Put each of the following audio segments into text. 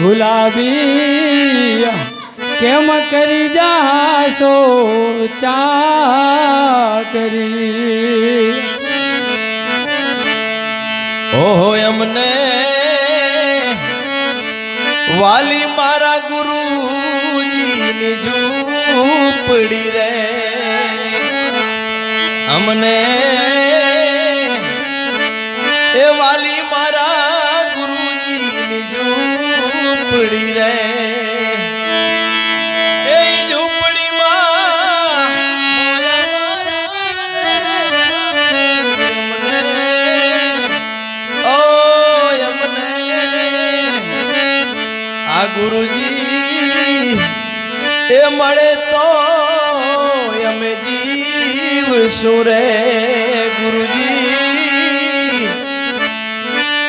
ગુલાબી કેમ કરી જાશો? ચાકરી ઓહો એમને વાલી મારા ગુરુજીની ઝૂપડી રે. અમને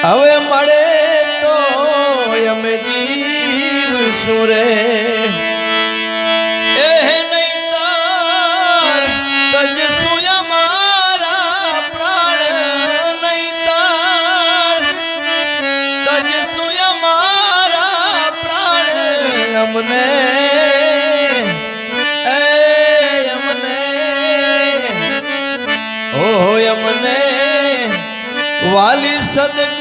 હવે મળે તો અમે જીવ સુરે. એ નહીં તાર તજ સુયા મારા પ્રાણ નહીં તાર તજ સુયા મારા પ્રાણ અમને. વાલી સદગુરુજીની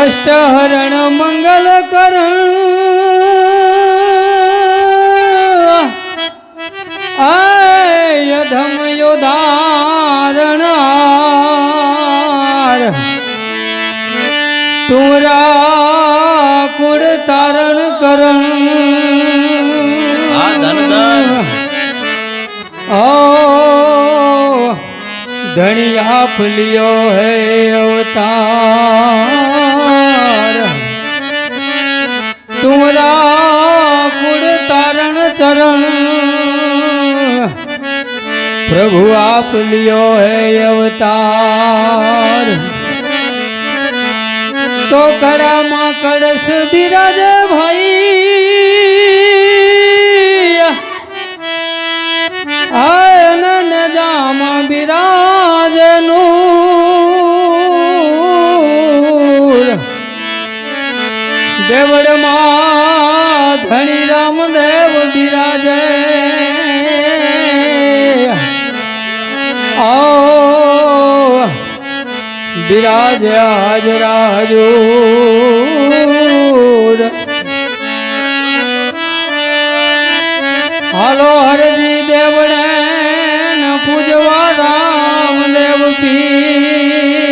કષ્ટ હરણ મંગલ કરણ. યધમ યોધારણ તુરા કુળ તારણ કરણ. ધણી આપ લિયો હે અવતાર. પ્રભુ આપ લિયો હે અવતાર. તો કડામાં કળશ બિરાજ ભાઈ. આયન જામ બિરાજ નૂર દેવડમાં ધણી રામદેવ બિરાજે. આવો બિરાજ આજ રાજૂર હાલો હરજી દેવડે પૂજવા રામદેવ પીર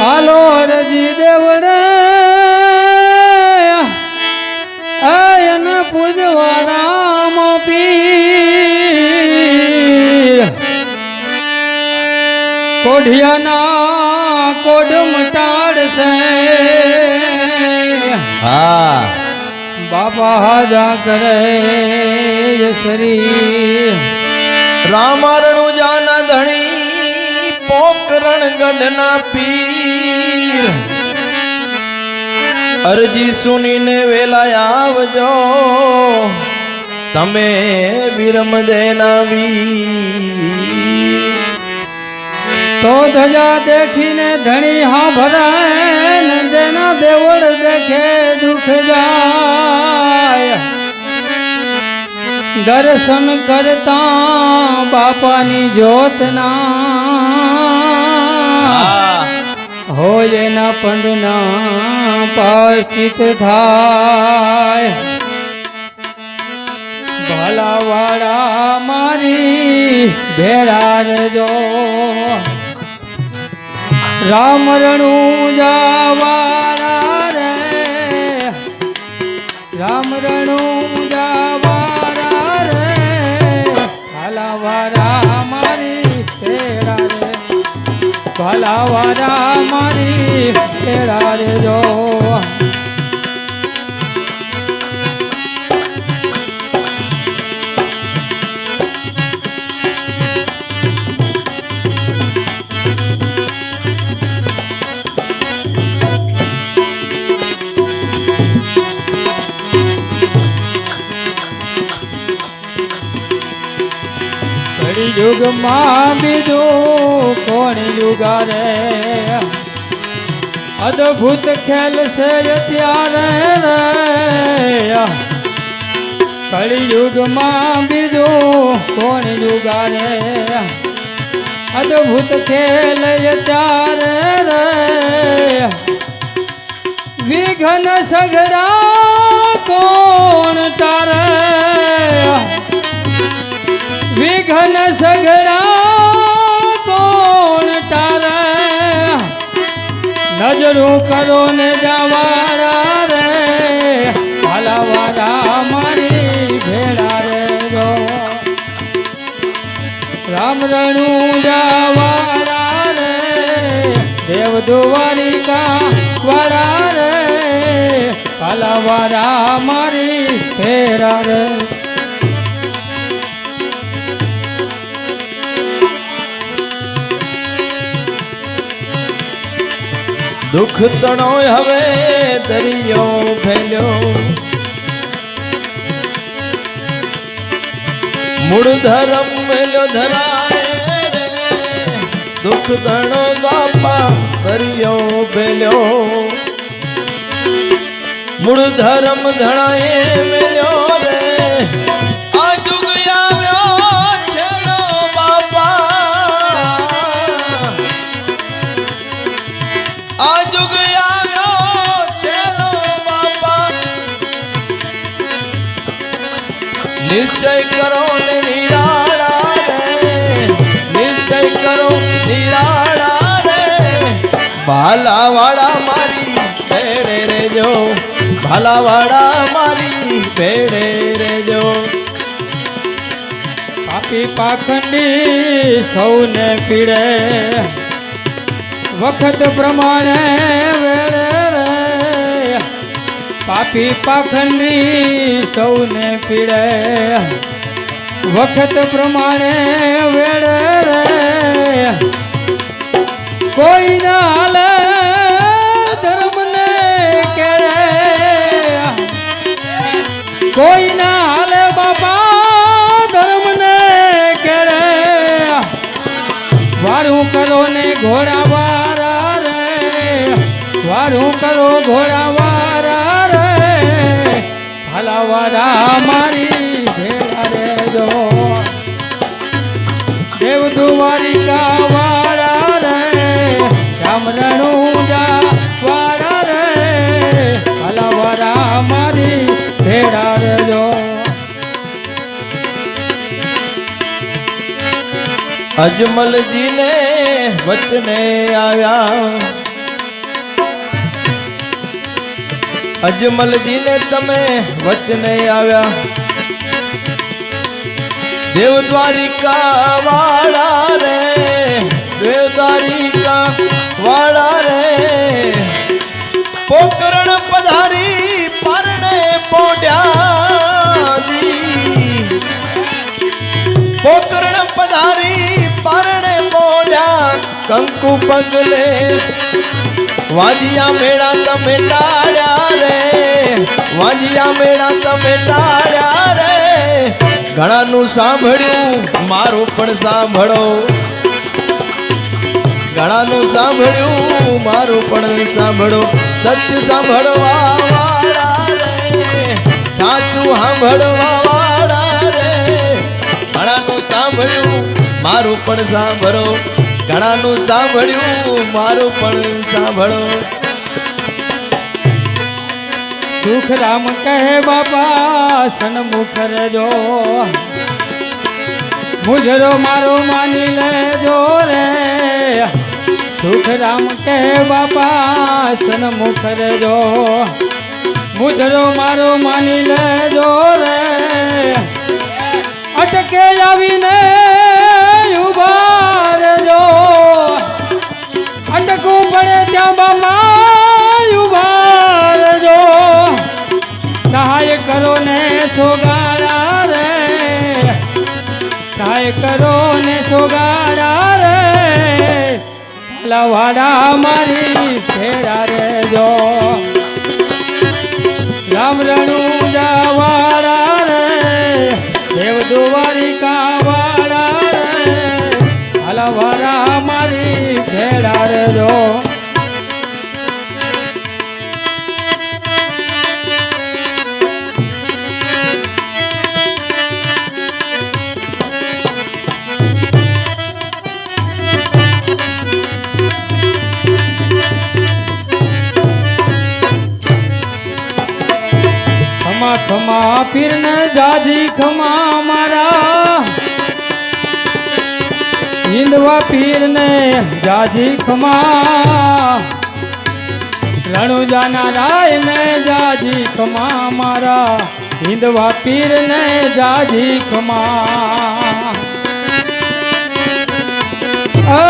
હાલો હરજી દેવડે મટાડશે હા. બાપા હાજા કરે શરી રામારણુ જાના ધણી પોકરણ ગઢના પીર. અરજી સુનીને વેલા આવજો. તમે વિરમ દેના વીર. તો ધજા દેખીને ધણી હા ભરાય જેના દેવળ દેખે દુઃખ જાય. દર્શન કરતા બાપાની જ્યોતના હોય એના પંડના પાર્ચિત થાય. ભલાવાળા મારી ભેળા રજો રામ રણું જાવારા રે. રામ રણું જાવારા રે. ભલાવારા મારી તેરા રે. ભલાવારા મારી તેરા રે જો. કળિયુગમાં બીજું કોણ યુગા રે અદભુત ખેલ છે ત્યારે કળિયુગમાં બીજું કોણ યુગા રે અદભુત ખેલ ત્યારે વિઘ્ન સગડા કોણ તારે? વિઘ્ન સગડા કોણ તારે? નજરું કરો ને જવારા રે. હલાવારા મારી ભેળા રે ગો રામ રણું જવારા રે. દેવ દ્વારિકા વાળા રે. હલાવારા મારી ભેળા રે. દુઃખ તણો હવે દરિયો ફેલ્યો મૂળ ધરમ મેલ્યો ધરાય દુઃખ તણો બાપા દરિયો ફેલ્યો મૂળ ધરમ ધણાએ મેલ્યો નિશ્ચય કરો ને નિશ્ચય કરો, નિરાળા રે. મારી ભેડે રેજો. ભાલાવાળા મારી ભેડે રેજો. પાપી પાખંડી સૌને પીડે. વખત પ્રમાણે વેળે પાપી પાખંડી સૌને પીડે. વખત પ્રમાણે વેળે રે કોઈ ના હાલે ધર્મને કેળે. કોઈ ના હાલે બાપા ધર્મને કેળે. વારું કરો ને ઘોડા વારા રે. વારું કરો ઘોડા ભલાવારા મારી ભેળા રે જો દેવ દુવારી વાળા રે રામ રણુજા વાળા રે ભલાવારા મારી ભેળા રે જો અજમલજીને વચને આવ્યા. અજમલજીને તમે વચને આવ્યા. દેવ દ્વારિકા વાળા રે દેવ દ્વારિકા વાળા રે. પોકરણ પધારી પરણે પોડ્યા પોકરણ પધારી પરણે પોડ્યા કંકુ પગલે વાજિયા મેળા તમે ટાળ્યા રે. વાજિયા મેળા તમે ટાળ્યા રે. ઘણાનું સાંભળ્યું, મારું પણ સાંભળો. ઘણાનું સાંભળ્યું, મારું પણ સાંભળો. સત્ય સાંભળવા વાળા સાચું સાંભળવા વાળા રે. ઘણાનું સાંભળ્યું, મારું પણ સાંભળો. ઘણાનું સાંભળ્યું, મારું પણ સાંભળો. સુખ રામ કહે, બાપા, સન્મુખ રહેજો. મુજરો મારો માની લેજો રે. સુખ રામ કહે, બાપા, સન્મુખ રહેજો. મુજરો મારો માની લેજો રે. અટકે આવીને ઊભા લવાડા મારી ખમા પીરને જાજી ખમા મારા. હિંદવા પીરને જાજી ખમા. રણુજાના રાયને જાજી ખમા મારા. હિંદવા પીરને જાજી ખમા. અ,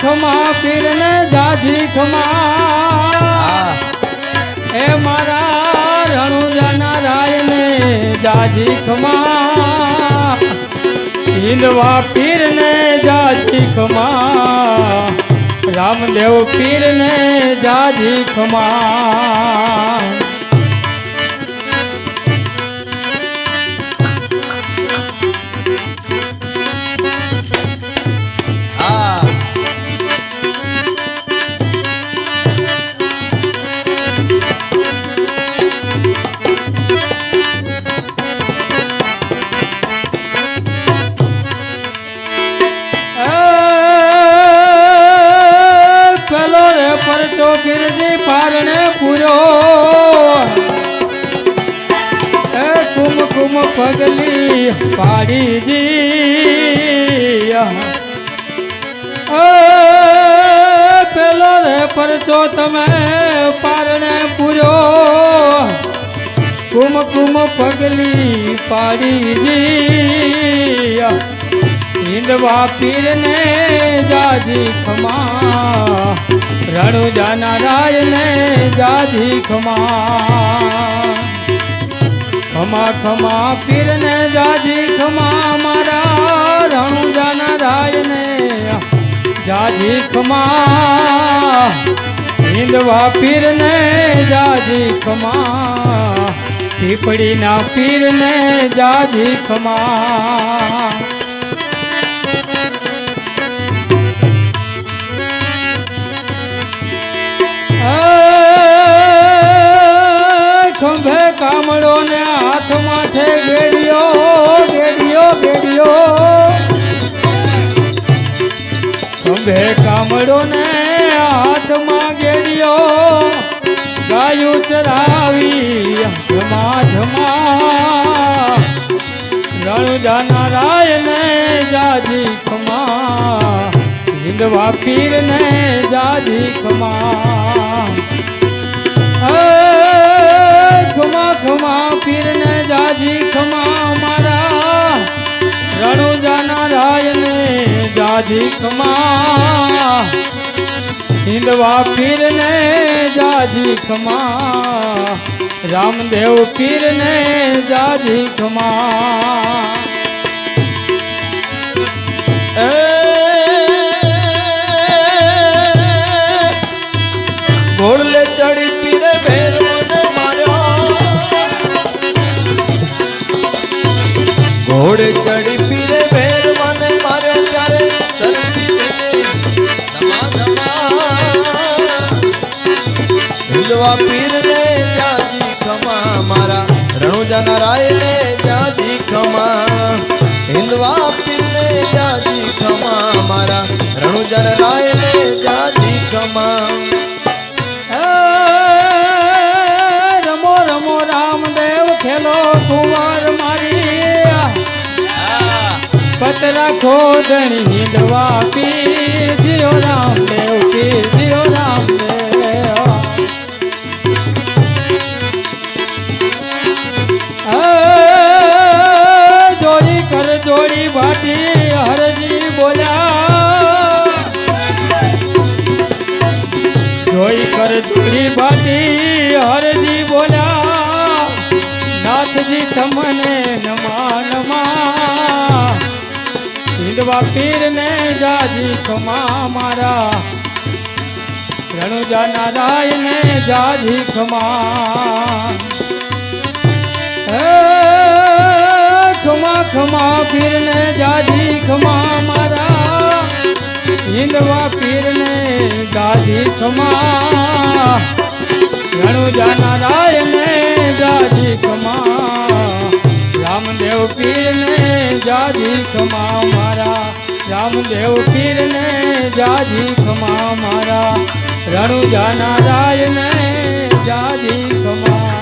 ખમા પીર ને જાજી ખમા. એ મારા રણુજાના રાયને જાજી ખમા હિંદવા પીરને જાજી ખમા રામદેવ પીરને જાજી ખમા પગલી પાડી જી પેલો રે પરચો તમે પારણે પૂર્યો. કુમ કુમ પગલી પાડીજી હિંદવા પીરને જાજી ખમા. રણુજાના રાયને જાજી ખમા. ખમા ખમા પીરને જાજી, ખમા મારા રણુજાના રાયને જાજી, ખમા હિંદવા પીરને જાજી, ખમા પીપળીના પીરને જાજી, ખમા ખંભે કામડો ને હાથમાં ગેડિયો ગાયું ચરાવી ધમા રણુજાના રાયને જાજી ખમા હિંદવા પીરને જાજી ખમા. એ, ખમા પીર ને જાજી ખમા મારા રણુજાના રાયને જાજી ખમા. હિંદવા પીરને જાજી ખમા. રામદેવ પીરને જાજી રાયને જાજી ખમા હિંદવા પીરને જાજી ખમા મારા રણુજન રાયને જાજી ખમા રમો રમો, રામદેવ, ખેલો કુંવર મારી. પતરા ખોદણી હિંદવા પીર જીઓ રામદેવ પીર ભાટી હરજી બોલ્યા. જોઈ કર જોડી ભાટી હરજી બોલ્યા. નાથજી તમને નમા નમા. હિંદવા પીરને જાજી ખમા મારા. રણુજા નારાયણે જાજી ખમા. હે, ખમા ખમા પીરને જાજી ખમા મારા. હિંદવા પીરને ગાધી, ખમા. રણુજા નારાયણે જાજી ખમા. રામદેવ પીરને જાજી ખમા મારા. રામદેવ પીરને જાજી ખમા મારા. રણુજા નારાયણે જાજી ખમા.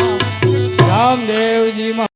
રામદેવજી મહા